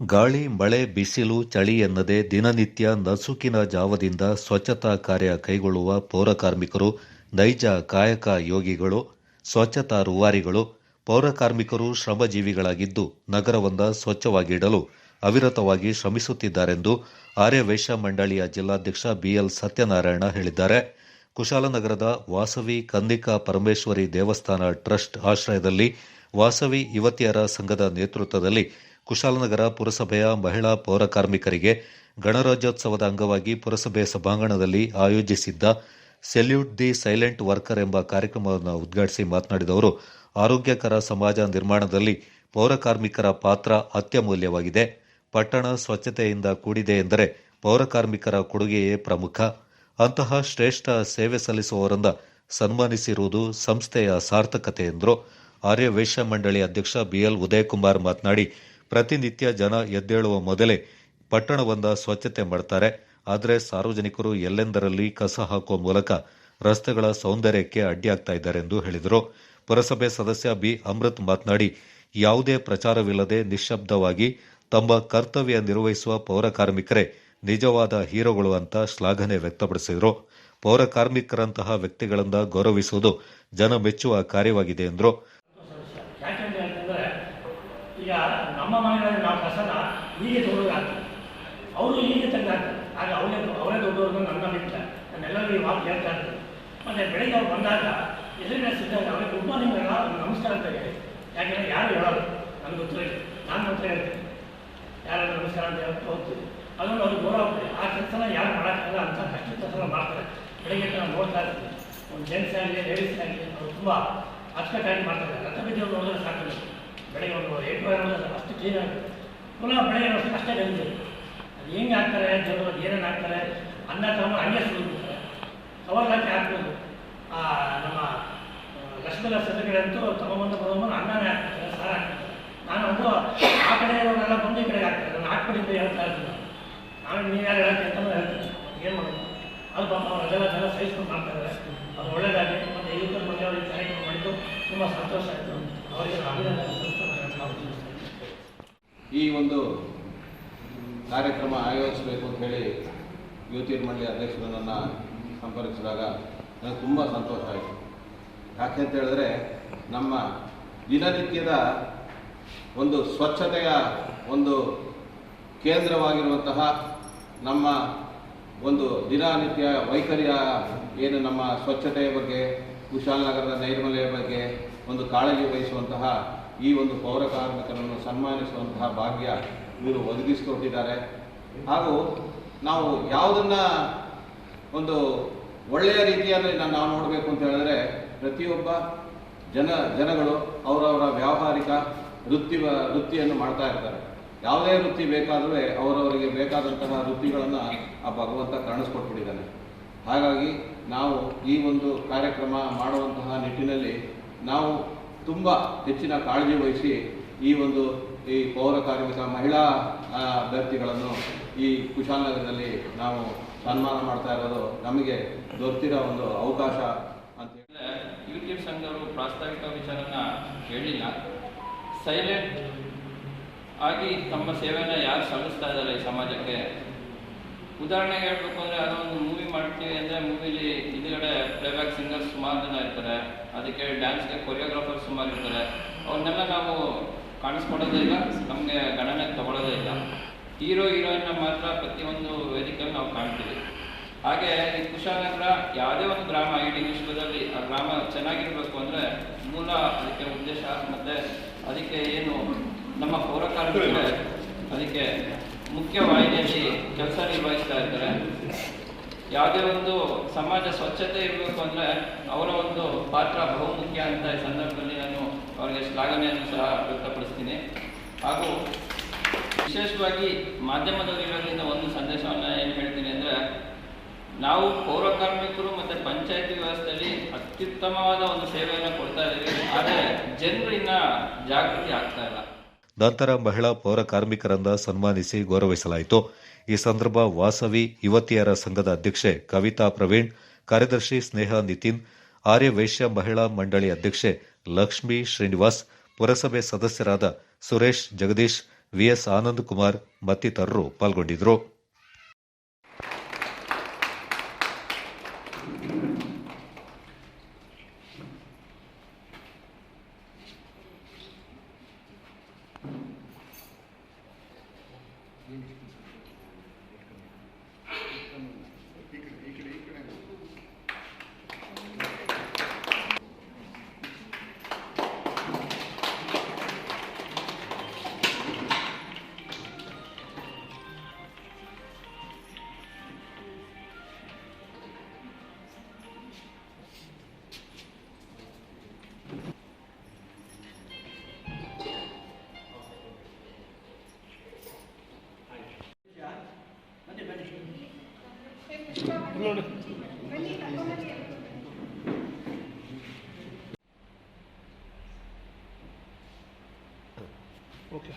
ಗಾಳಿ, ಮಳೆ, ಬಿಸಿಲು, ಚಳಿ ಎನ್ನದೆ ದಿನನಿತ್ಯ ನಸುಕಿನ ಜಾವದಿಂದ ಸ್ವಚ್ಛತಾ ಕಾರ್ಯ ಕೈಗೊಳ್ಳುವ ಪೌರಕಾರ್ಮಿಕರು ನೈಜ ಕಾಯಕ ಯೋಗಿಗಳು, ಸ್ವಚ್ಛತಾ ರೂವಾರಿಗಳು ಪೌರಕಾರ್ಮಿಕರು ಶ್ರಮಜೀವಿಗಳಾಗಿದ್ದು ನಗರವನ್ನ ಸ್ವಚ್ಛವಾಗಿಡಲು ಅವಿರತವಾಗಿ ಶ್ರಮಿಸುತ್ತಿದ್ದಾರೆಂದು ಆರ್ಯ ವೈಶ್ಯ ಮಂಡಳಿಯ ಜಿಲ್ಲಾಧ್ಯಕ್ಷ ಬಿಎಲ್ ಸತ್ಯನಾರಾಯಣ ಹೇಳಿದ್ದಾರೆ. ಕುಶಾಲನಗರದ ವಾಸವಿ ಕಂದಿಕಾ ಪರಮೇಶ್ವರಿ ದೇವಸ್ಥಾನ ಟ್ರಸ್ಟ್ ಆಶ್ರಯದಲ್ಲಿ ವಾಸವಿ ಯುವತಿಯರ ಸಂಘದ ನೇತೃತ್ವದಲ್ಲಿ ಕುಶಾಲನಗರ ಪುರಸಭೆಯ ಮಹಿಳಾ ಪೌರ ಕಾರ್ಮಿಕರಿಗೆ ಗಣರಾಜ್ಯೋತ್ಸವದ ಅಂಗವಾಗಿ ಪುರಸಭೆ ಸಭಾಂಗಣದಲ್ಲಿ ಆಯೋಜಿಸಿದ್ದ ಸೆಲ್ಯೂಟ್ ದಿ ಸೈಲೆಂಟ್ ವರ್ಕರ್ ಎಂಬ ಕಾರ್ಯಕ್ರಮವನ್ನು ಉದ್ಘಾಟಿಸಿ ಮಾತನಾಡಿದ ಅವರು, ಆರೋಗ್ಯಕರ ಸಮಾಜ ನಿರ್ಮಾಣದಲ್ಲಿ ಪೌರ ಕಾರ್ಮಿಕರ ಪಾತ್ರ ಅತ್ಯಮೂಲ್ಯವಾಗಿದೆ. ಪಟ್ಟಣ ಸ್ವಚ್ಛತೆಯಿಂದ ಕೂಡಿದೆ ಎಂದರೆ ಪೌರ ಕಾರ್ಮಿಕರ ಕೊಡುಗೆಯೇ ಪ್ರಮುಖ. ಅಂತಹ ಶ್ರೇಷ್ಠ ಸೇವೆ ಸಲ್ಲಿಸುವವರನ್ನ ಸನ್ಮಾನಿಸಿರುವುದು ಸಂಸ್ಥೆಯ ಸಾರ್ಥಕತೆ ಎಂದರು. ಆರ್ಯ ವೈಶ್ಯ ಮಂಡಳಿ ಅಧ್ಯಕ್ಷ ಬಿಎಲ್ ಉದಯಕುಮಾರ್ ಮಾತನಾಡಿ ಪ್ರತಿನಿತ್ಯ ಜನ ಎದ್ದೇಳುವ ಮೊದಲೇ ಪಟ್ಟಣವನ್ನ ಸ್ವಚ್ಛತೆ ಮಾಡ್ತಾರೆ. ಆದರೆ ಸಾರ್ವಜನಿಕರು ಎಲ್ಲೆಂದರಲ್ಲಿ ಕಸ ಹಾಕುವ ಮೂಲಕ ರಸ್ತೆಗಳ ಸೌಂದರ್ಯಕ್ಕೆ ಅಡ್ಡಿಯಾಗ್ತಾ ಇದ್ದಾರೆ ಎಂದು ಹೇಳಿದರು. ಪುರಸಭೆ ಸದಸ್ಯ ಬಿ. ಅಮೃತ್ ಮಾತನಾಡಿ, ಯಾವುದೇ ಪ್ರಚಾರವಿಲ್ಲದೆ ನಿಶ್ಶಬ್ದವಾಗಿ ತಮ್ಮ ಕರ್ತವ್ಯ ನಿರ್ವಹಿಸುವ ಪೌರ ಕಾರ್ಮಿಕರೇ ನಿಜವಾದ ಹೀರೋಗಳು ಅಂತ ಶ್ಲಾಘನೆ ವ್ಯಕ್ತಪಡಿಸಿದರು. ಪೌರ ಕಾರ್ಮಿಕರಂತಹ ವ್ಯಕ್ತಿಗಳಿಂದ ಗೌರವಿಸುವುದು ಜನ ಮೆಚ್ಚುವ ಕಾರ್ಯವಾಗಿದೆ ಎಂದರು. ನಮ್ಮ ಮನೆಗಳಲ್ಲಿ ನಾವು ಕಸನ ಹೀಗೆ ತೊಗೊಳ್ಳೋದಾಗ್ತದೆ ಅವರು ಹೀಗೆ ತಂದು ಹಾಕ್ತಾರೆ ಆಗ ಅವರೇ ಅವರೇ ದೊಡ್ಡವ್ರನ್ನ ನನ್ನ ಬಿಟ್ಟ. ನನ್ನೆಲ್ಲರೂ ಈ ಮಾತು ಹೇಳ್ತಾ ಇರ್ತಾರೆ ಮತ್ತು ಬೆಳಿಗ್ಗೆ ಅವ್ರು ಬಂದಾಗ ಎಲ್ಲಿಂದ ಸಿದ್ಧಾಗ ಅವ್ರಿಗೆ ತುಂಬ ಅಲ್ಲ ನಮಸ್ಕಾರ ಅಂತ ಹೇಳಿ. ಯಾಕೆಂದ್ರೆ ಯಾರು ಹೇಳೋದು ನನಗೆ ಗೊತ್ತಿಲ್ಲ ನಾನು ಮಾತ್ರ ಹೇಳ್ತೀನಿ. ಯಾರು ನಮಸ್ಕಾರ ಅಂತ ಹೇಳ್ತಾ ಹೋಗ್ತೀವಿ. ಅದನ್ನು ಅವ್ರಿಗೆ ಗೌರವ ಹೋಗ್ತದೆ ಆ ಕೆಲಸನ ಯಾರು ಮಾಡೋಕ್ಕಾಗಲ್ಲ ಅಂತ ಕಷ್ಟ ಕೆಲಸ ಮಾಡ್ತಾರೆ. ಬೆಳಿಗ್ಗೆ ನಾವು ನೋಡ್ತಾ ಇರ್ತೀವಿ ಒಂದು ಜೆಂಟ್ಸ್ ಆಗಲಿ, ಲೇಡೀಸ್ ಆಗಲಿ, ಅವರು ತುಂಬ ಅಚ್ಚುಕಟ್ಟಾಗಿ ಮಾಡ್ತಾರೆ. ರಥ ಬಿದ್ದವ್ರು ನೋಡಿದ್ರೆ ಸಾಕು ಬೆಳಗ್ಗೆ ಒಂದು ನೋಡಿದ್ರೆ ಅಷ್ಟು ಕ್ಲೀನ್ ಆಗುತ್ತೆ. ಪುನಃ ಬೆಳಗ್ಗೆ ಅಷ್ಟು ಅಷ್ಟೇ ಗಂಜಿ ಅದು ಹೆಂಗೆ ಹಾಕ್ತಾರೆ ಜನರು ಅದು ಏನೇನು ಹಾಕ್ತಾರೆ ಅನ್ನ ತಗೊಂಡು ಹಂಗೆ ಸುಳಿಬಿಡ್ತಾರೆ ಕವರ್ ಹಾಕಿ ಹಾಕ್ಬೋದು. ಆ, ನಮ್ಮ ಲಕ್ಷ್ಮೀಲ ಸದಗಳಂತೂ ಅಂತೂ ತಗೊಂಬಂದು ತಗೊಂಬಂದು ಅನ್ನನೇ ಹಾಕ್ತಾರೆ ಸಹ ಹಾಕ್ತಾರೆ. ನಾನು ಒಂದು ಆ ಕಡೆ ಇರೋರೆಲ್ಲ ಬಂದು ಈ ಕಡೆಗೆ ಹಾಕ್ತಾರೆ. ನಾನು ಅಂತ ಹೇಳ್ತಾ ಇರ್ತೀನಿ ನಾನು ನೀವು ಯಾರು ಹೇಳಕ್ಕೆ ಅಂತಲೂ ಹೇಳ್ತೀನಿ ಏನು ಮಾಡೋದು? ಅದು ಪಾಪ ಅವರೆಲ್ಲ ಜನ ಸಹಿಸ್ಕೊಂಡು ಮಾಡ್ತಾರೆ ಅದು ಒಳ್ಳೇದಾಗಿ ಮತ್ತು ಯುವಕರು ಮನೆಯವರಿಗೆ ಕಾರ್ಯಕ್ರಮ ಮಾಡಿದ್ದು ತುಂಬ ಸಂತೋಷ ಆಯಿತು. ಅವರಿಗೆ ಅಭಿನಂದನೆ. ಈ ಒಂದು ಕಾರ್ಯಕ್ರಮ ಆಯೋಜಿಸಬೇಕು ಅಂತ ಹೇಳಿ ಯುವತಿ ಮಂಡಳಿ ಅಧ್ಯಕ್ಷರು ಸಂಪರ್ಕಿಸಿದಾಗ ನನಗೆ ತುಂಬ ಸಂತೋಷ ಆಯಿತು. ಯಾಕೆ ಅಂತ ಹೇಳಿದ್ರೆ ನಮ್ಮ ದಿನನಿತ್ಯದ ಒಂದು ಸ್ವಚ್ಛತೆಯ ಒಂದು ಕೇಂದ್ರವಾಗಿರುವಂತಹ ನಮ್ಮ ಒಂದು ದಿನನಿತ್ಯ ವೈಖರಿಯ ಏನು ನಮ್ಮ ಸ್ವಚ್ಛತೆಯ ಬಗ್ಗೆ ಕುಶಾಲನಗರದ ನೈರ್ಮಲ್ಯ ಬಗ್ಗೆ ಒಂದು ಕಾಳಜಿ ವಹಿಸುವಂತಹ ಈ ಒಂದು ಪೌರ ಕಾರ್ಮಿಕರನ್ನು ಸನ್ಮಾನಿಸುವಂತಹ ಭಾಗ್ಯ ಇವರು ಒದಗಿಸಿಕೊಟ್ಟಿದ್ದಾರೆ. ಹಾಗೂ ನಾವು ಯಾವುದನ್ನ ಒಂದು ಒಳ್ಳೆಯ ರೀತಿಯಲ್ಲಿ ನಾವು ನೋಡಬೇಕು ಅಂತ ಹೇಳಿದ್ರೆ ಪ್ರತಿಯೊಬ್ಬ ಜನ, ಜನಗಳು ಅವರವರ ವ್ಯಾವಹಾರಿಕ ವೃತ್ತಿ, ವೃತ್ತಿಯನ್ನು ಮಾಡ್ತಾ ಇರ್ತಾರೆ. ಯಾವುದೇ ವೃತ್ತಿ ಬೇಕಾದರೂ ಅವರವರಿಗೆ ಬೇಕಾದಂತಹ ವೃತ್ತಿಗಳನ್ನು ಆ ಭಗವಂತ ಕಾಣಿಸ್ಕೊಟ್ಬಿಟ್ಟಿದ್ದಾನೆ ಹಾಗಾಗಿ ನಾವು ಈ ಒಂದು ಕಾರ್ಯಕ್ರಮ ಮಾಡುವಂತಹ ನಿಟ್ಟಿನಲ್ಲಿ ನಾವು ತುಂಬ ಹೆಚ್ಚಿನ ಕಾಳಜಿ ವಹಿಸಿ ಈ ಒಂದು ಈ ಪೌರ ಕಾರ್ಮಿಕ ಮಹಿಳಾ ಅಭ್ಯರ್ಥಿಗಳನ್ನು ಈ ಕುಶಾಲನಗರದಲ್ಲಿ ನಾವು ಸನ್ಮಾನ ಮಾಡ್ತಾ ಇರೋದು ನಮಗೆ ದೊರೆತಿರೋ ಒಂದು ಅವಕಾಶ ಅಂತ ಯೂಟ್ಯೂಬ್ ಸಂಘವರು ಪ್ರಾಸ್ತಾವಿಕ ವಿಚಾರನ ಹೇಳಿಲ್ಲ. ಸೈಲೆಂಟ್ ಆಗಿ ತಮ್ಮ ಸೇವೆಯನ್ನು ಯಾರು ಸಲ್ಲಿಸ್ತಾ ಇದ್ದಾರೆ ಈ ಸಮಾಜಕ್ಕೆ? ಉದಾಹರಣೆಗೆ ಹೇಳ್ಬೇಕು ಅಂದರೆ ಅದೊಂದು ಮೂವಿ ಮಾಡ್ತೀವಿ ಅಂದರೆ ಮೂವಿಲಿ ಹಿಂದ್ಗಡೆ ಪ್ಲೇಬ್ಯಾಕ್ ಸಿಂಗರ್ ಸುಮಾರು ಜನ ಇರ್ತಾರೆ. ಅದಕ್ಕೆ ಡ್ಯಾನ್ಸ್ಗೆ ಕೊರಿಯೋಗ್ರಾಫರ್ ಸುಮಾರು ಇರ್ತಾರೆ. ಅವ್ರನ್ನೆಲ್ಲ ನಾವು ಕಾಣಿಸ್ಕೊಡೋದೇ ಇಲ್ಲ ನಮಗೆ ಗಣನೆ ತಗೊಳ್ಳೋದೇ ಇಲ್ಲ. ಹೀರೋ ಹೀರೋಯಿನ್ನ ಮಾತ್ರ ಪ್ರತಿಯೊಂದು ವೇದಿಕೆಯಲ್ಲಿ ನಾವು ಕಾಣ್ತೀವಿ. ಹಾಗೆ ಈ ಕುಶಾಲನಗರ ಯಾವುದೇ ಒಂದು ಗ್ರಾಮ ಇಡೀ ವಿಶ್ವದಲ್ಲಿ ಆ ಗ್ರಾಮ ಚೆನ್ನಾಗಿರ್ಬೇಕು ಅಂದರೆ ಮೂಲ ಅದಕ್ಕೆ ಉದ್ದೇಶ ಮತ್ತು ಅದಕ್ಕೆ ಏನು ನಮ್ಮ ಪೌರಕಾರ್ಮಿಕರೇ ಅದಕ್ಕೆ ಮುಖ್ಯ ವಾಹಿನಿಯಲ್ಲಿ ಕೆಲಸ ನಿರ್ವಹಿಸ್ತಾ ಇದ್ದಾರೆ. ಯಾವುದೇ ಒಂದು ಸಮಾಜ ಸ್ವಚ್ಛತೆ ಇರಬೇಕು ಅಂದರೆ ಅವರ ಒಂದು ಪಾತ್ರ ಬಹುಮುಖ್ಯ ಅಂತ ಈ ಸಂದರ್ಭದಲ್ಲಿ ನಾನು ಅವರಿಗೆ ಶ್ಲಾಘನೆಯನ್ನು ಸಹ ವ್ಯಕ್ತಪಡಿಸ್ತೀನಿ. ಹಾಗೂ ವಿಶೇಷವಾಗಿ ಮಾಧ್ಯಮದವರಿರೋದ್ರಿಂದ ಒಂದು ಸಂದೇಶವನ್ನು ಏನು ಹೇಳ್ತೀನಿ ಅಂದರೆ, ನಾವು ಪೌರ ಕಾರ್ಮಿಕರು ಮತ್ತು ಪಂಚಾಯತಿ ವ್ಯವಸ್ಥೆಯಲ್ಲಿ ಅತ್ಯುತ್ತಮವಾದ ಒಂದು ಸೇವೆಯನ್ನು ಕೊಡ್ತಾ ಇದ್ದೀವಿ. ಆದರೆ ಜನರು ಜಾಗೃತಿ ಆಗ್ತಾ ಇಲ್ಲ. ನಂತರ ಮಹಿಳಾ ಪೌರ ಕಾರ್ಮಿಕರನ್ನ ಸನ್ಮಾನಿಸಿ ಗೌರವಿಸಲಾಯಿತು. ಈ ಸಂದರ್ಭ ವಾಸವಿ, ಯುವತಿಯರ ಸಂಘದ ಅಧ್ಯಕ್ಷೆ ಕವಿತಾ ಪ್ರವೀಣ್, ಕಾರ್ಯದರ್ಶಿ ಸ್ನೇಹ ನಿತಿನ್, ಆರ್ಯ ವೈಶ್ಯ ಮಹಿಳಾ ಮಂಡಳಿ ಅಧ್ಯಕ್ಷೆ ಲಕ್ಷ್ಮಿ ಶ್ರೀನಿವಾಸ್, ಪುರಸಭೆ ಸದಸ್ಯರಾದ ಸುರೇಶ್ ಜಗದೀಶ್, ವಿಎಸ್ ಆನಂದ್ ಕುಮಾರ್ ಮತ್ತಿತರರು ಪಾಲ್ಗೊಂಡಿದ್ದರು. ನೋಡಿ ಓಕೆ